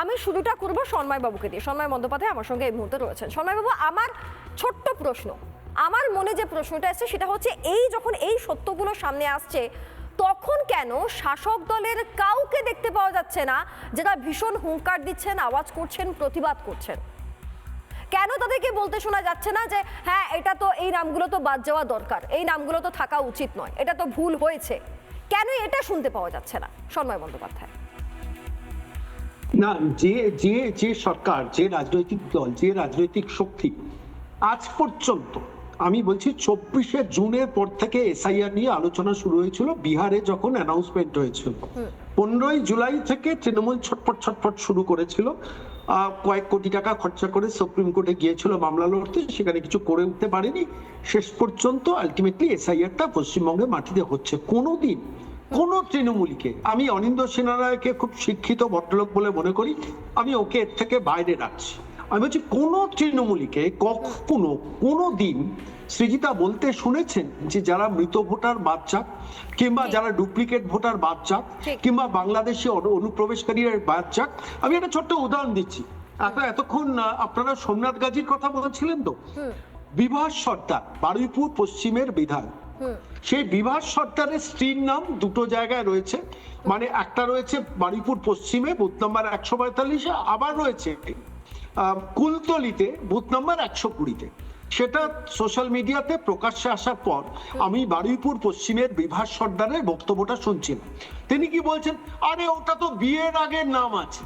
আমি শুরুটা করব বাবুকে দিয়ে। সন্ময় বন্দ্যোপাধ্যায় আমার সঙ্গে এই মুহূর্তে রয়েছেন। বাবু আমার ছোট্ট প্রশ্ন। আমার মনে যে প্রশ্নটা এসেছে সেটা হচ্ছে, এই যখন এই সত্যগুলো সামনে আসছে, তখন কেন শাসক দলের কাউকে দেখতে পাওয়া যাচ্ছে না, যারা ভীষণ হুঙ্কার দিচ্ছেন, আওয়াজ করছেন, প্রতিবাদ করছেন? কেন তাদেরকে বলতে শোনা যাচ্ছে না যে হ্যাঁ এটা তো, এই নামগুলো তো বাদ যাওয়া দরকার, এই নামগুলো তো থাকা উচিত নয়, এটা তো ভুল হয়েছে? কেন এটা শুনতে পাওয়া যাচ্ছে না? সন্ময় বন্দ্যোপাধ্যায়। না যে যে যে সরকার যে রাজনৈতিক দল যে রাজনৈতিক শক্তি আজ পর্যন্ত আমি বলছি চব্বিশে জুনের পর থেকে এসআইআর নিয়ে আলোচনা শুরু হয়েছিল বিহারে যখন অ্যানাউন্সমেন্ট হয়েছিল। পনেরোই জুলাই থেকে তৃণমূল ছটফট ছটফট শুরু করেছিল কয়েক কোটি টাকা খরচা করে সুপ্রিম কোর্টে গিয়েছিল মামলা লড়তে সেখানে কিছু করে উঠতে পারেনি। শেষ পর্যন্ত আলটিমেটলি এসআইআরটা পশ্চিমবঙ্গে মাটিতে হচ্ছে। কোনোদিন কোন তৃণমূলকে আমি অনিন্দ সেনারায়কে খুব শিক্ষিত ভদ্রলোক বলে মনে করি আমি ওকে এর থেকে বাইরে রাখছি। আমি বলছি কোন তৃণমূলীকে কখনো কোনো দিন সৃজিতা বলতে শুনেছেন যে যারা মৃত ভোটার বাদ যাক কিংবা যারা ডুপ্লিকেট ভোটার বাদ যাক কিংবা বাংলাদেশি অনু- অনুপ্রবেশকারীরা বাদ যাক আমি একটা ছোট্ট উদাহরণ দিচ্ছি। এত- এতক্ষণ আপনারা সোমনাথ গাজীর কথা বলছিলেন তো? বিভাস সর্দার বারুইপুর পশ্চিমের বিধায়ক। সেই বিভাস সর্দারের স্ত্রীর নাম দুটো জায়গায় রয়েছে। মানে একটা রয়েছে বারুইপুর পশ্চিমে, বুথ নাম্বার একশো পঁয়তাল্লিশে, আবার রয়েছে কুলতলিতে, বুথ নাম্বার একশো কুড়িতে। সেটা সোশ্যাল মিডিয়াতে প্রকাশ্যে আসার পর আমি বারুইপুর পশ্চিমের বিভাস সর্দারের বক্তব্যটা শুনছিলাম। তিনি কি বলছেন, আরে, ওটা তো বিয়ের আগের নাম আছে।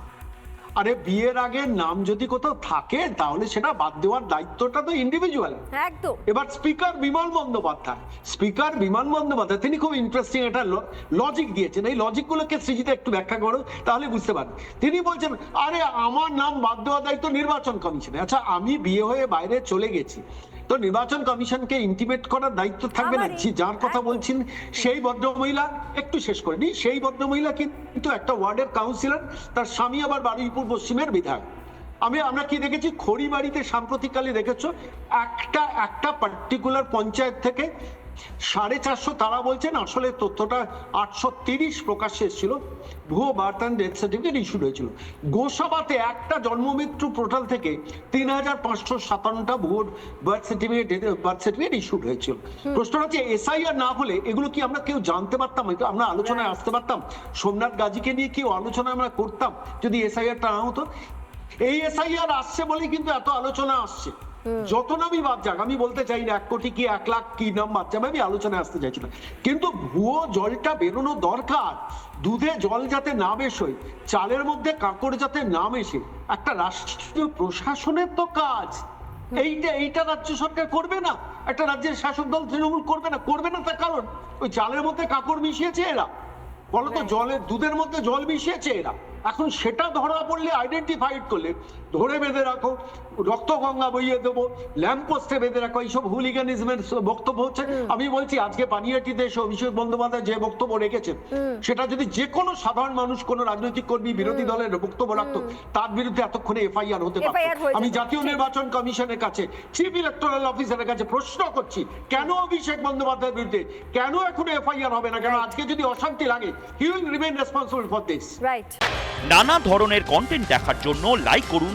আরে বিয়ের আগে নাম যদি কোথাও থাকে তাহলে সেটা বাদ দেওয়ার দায়িত্বটা তো ইন্ডিভিজুয়াল একদম। এবার স্পিকার বিমান বন্দ্যোপাধ্যায়। স্পিকার বিমান বন্দ্যোপাধ্যায় তিনি খুব ইন্টারেস্টিং একটা লজিক দিয়েছেন। এই লজিকগুলোকে সৃজিতে একটু ব্যাখ্যা করো তাহলে বুঝতে পারবে। তিনি বলছেন আরে আমার নাম বাদ দেওয়ার দায়িত্ব নির্বাচন কমিশনে আচ্ছা আমি বিয়ে হয়ে বাইরে চলে গেছি। তো নির্বাচন কমিশনকে ইন্টিমেট করার দায়িত্ব থাকবে না। যার কথা বলছেন সেই ভদ্রমহিলা একটু শেষ করে নি সেই ভদ্রমহিলা কিন্তু একটা ওয়ার্ডের কাউন্সিলর তার স্বামী আবার বারুইপুর পশ্চিমের বিধায়ক। আমি, আমরা কি দেখেছি? খড়িবাড়িতে সাম্প্রতিককালে দেখেছ? একটা একটা পার্টিকুলার পঞ্চায়েত থেকে সাড়ে চারশো তারা বলছেন আসলে তথ্যটা আটশো তিরিশ প্রকাশ্যে এসেছিল। ভুয়ো birth and death certificate issued হয়েছিল। গোসাবাতে একটা জন্মমৃত্যু পোর্টাল থেকে তিন হাজার পাঁচশো সাতান্নটা ভুয়ো birth certificate birth certificate issued হয়েছিল। প্রশ্নটা হচ্ছে এসআইআর না হলে এগুলো কি আমরা কেউ জানতে পারতাম? আমরা আলোচনায় আসতে পারতাম? সোমনাথ গাজীকে নিয়ে কেউ আলোচনা আমরা করতাম? যদি এসআইআরটা না হতো? এই এসআইআর আসছে বলেই কিন্তু এত আলোচনা আসছে। যত নামই বাদ যাক আমি বলতে চাই না এক কোটি কি এক লাখ কি নাম বাদ যাবে আমি আলোচনায় আসতে চাইছি না। কিন্তু ভুয়ো জলটা বেরোনো দরকার দুধে জল যাতে না বেশোয় চালের মধ্যে কাঁকড় যাতে না মেশে একটা রাষ্ট্রীয় প্রশাসনের তো কাজ। এইটা এইটা রাজ্য সরকার করবে না একটা রাজ্যের শাসক দল তৃণমূল করবে না করবে না তার কারণ ওই চালের মধ্যে কাঁকড় মিশিয়েছে এরা। বলতো জলের দুধের মধ্যে জল মিশিয়েছে এরা। এখন সেটা ধরা পড়লে আইডেন্টিফাইড করলে ধরে বেঁধে রাখো রক্ত গঙ্গা বইয়ে দেবো ল্যাম্প পোস্টে বেঁধে রাখো এইসব হুলিগানিজমের বক্তব্য হচ্ছে। আমি বলছি আজকে পানিয়াটিতে এসে অভিষেক বন্দ্যোপাধ্যায় যে বক্তব্য রেখেছেন সেটা যদি যে কোনো সাধারণ মানুষ কোনো রাজনৈতিক কর্মী বিরোধী দলের বক্তব্য রাখতো তার বিরুদ্ধে এতক্ষণে এফআইআর হতে পারত। আমি জাতীয় নির্বাচন কমিশনের কাছে চিফ ইলেকটোরাল অফিসারের কাছে প্রশ্ন করছি কেন অভিষেক বন্দ্যোপাধ্যায়ের বিরুদ্ধে কেন এখনও এফআইআর হবে না? কেন আজকে যদি অশান্তি লাগে he will remain responsible for this right নানা ধরনের কন্টেন্ট দেখার জন্য লাইক করুন